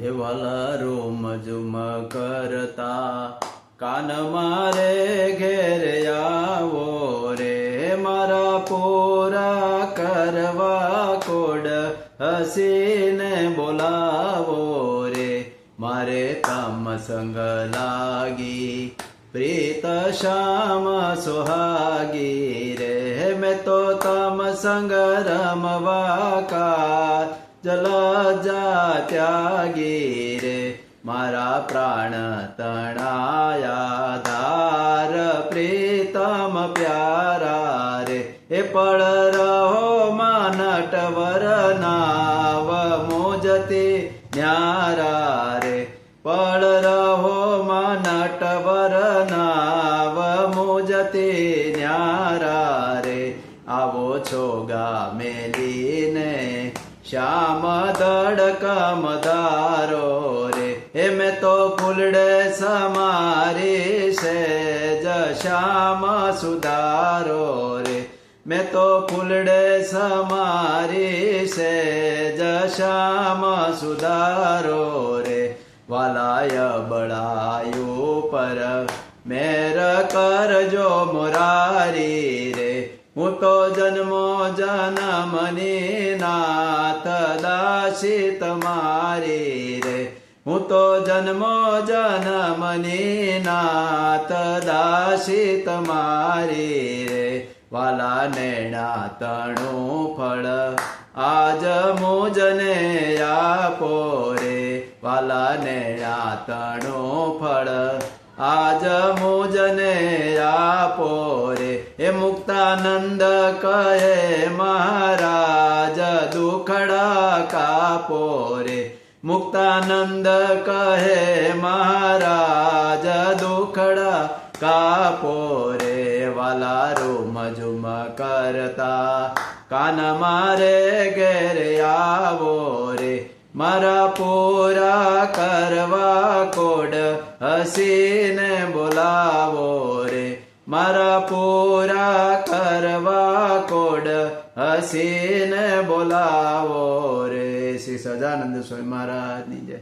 હે વાલા રોમ ઝુમ કરતા, કાન મારે ઘેર આવો રે, મારા પોરા કરવા કોડ હસીને બોલાવો રે. મારે તમ સંગ લાગી, પ્રીત શ્યામ સુહાગી રે. મેં તો તમ સંગ રમવા કા, જલા ત્યાગી રે મારા પ્રાણ તણાયા ધાર પ્રીતમ પ્યારા રે એ પળ રહો માં નટવર નાવ મોજતે ન્યારા રે પળ રહો માં નટવર નાવ મોજતે ન્યારા રે આવો છો ગા મેલીને શ્યામ દડકમ ધારો રે. એ મેં તો ફૂલડે સમારી છે. જ શ્યામ સુધારો રે. મેં તો ફૂલડે સમારી છે. જ શ્યામ સુધારો રે. વાલાય બળાયો પર મેર કરજો મોરારી રે. હું તો જન્મો જનમની નાથ દાસી તમારી રે. હું તો જન્મો જનમની નાથ દાસી તમારી રે. વાલા નેણા તણું ફળ, આજ મોજને આપો રે. વાલા નેણા તણું ફળ, આજ મોજને મુક્તાનંદ કહે, મહારાજ, દુખડા કાપો રે. મુક્તાનંદ કહે, મહારાજ, દુખડા કાપો રે. વાલા રૂમ ઝુમ કરતા, કાન મારે ઘેર આવો રે. મારા પૂરા કરવા કોડ હસીને બોલાવો રે. મારા પૂરા કરવા કોડ હસીને બોલાવો રે શ્રી સજાનંદ સ્વામી મહારાજની જય